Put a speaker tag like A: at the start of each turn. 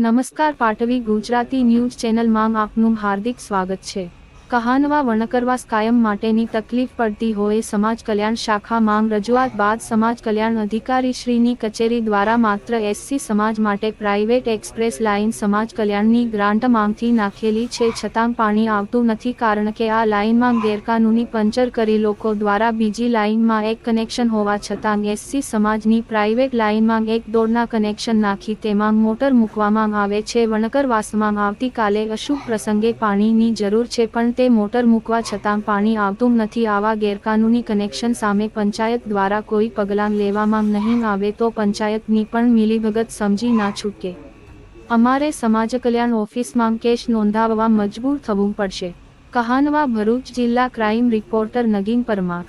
A: નમસ્કાર પાટવી ગુજરાતી ન્યૂઝ ચેનલમાં આપનું હાર્દિક સ્વાગત છે. કહાનવા વણકરવાસ કાયમ માટેની તકલીફ પડતી હોય સમાજ કલ્યાણ શાખા માંગ રજૂઆત બાદ સમાજ કલ્યાણ અધિકારી શ્રીની કચેરી દ્વારા માત્ર એસસી સમાજ માટે પ્રાઇવેટ એક્સપ્રેસ લાઇન સમાજ કલ્યાણની ગ્રાન્ટ માંગથી નાખેલી છે. છતાં પાણી આવતું નથી કારણ કે આ લાઇનમાં ગેરકાનૂની પંચર કરી લોકો દ્વારા બીજી લાઇનમાં એક કનેક્શન હોવા છતાં એસસી સમાજની પ્રાઇવેટ લાઇનમાં એક દોડના કનેક્શન નાખી તેમાં મોટર મૂકવામાં આવે છે. વણકરવાસમાં આવતીકાલે અશુભ પ્રસંગે પાણીની જરૂર છે પણ તે મોટર મૂકવા છતાં પાણી આવતું નથી. આવા ગેરકાનૂની કનેક્શન સામે પંચાયત દ્વારા કોઈ પગલાં લેવામાં નહીં આવે તો પંચાયતની પણ મિલીભગત સમજી ના છૂટકે. અમારે સમાજ કલ્યાણ ઓફિસમાં કેસ નોંધાવવા મજબૂર થવું પડશે. કહાનવા ભરૂચ જિલ્લા ક્રાઇમ રિપોર્ટર નગીન પરમાર.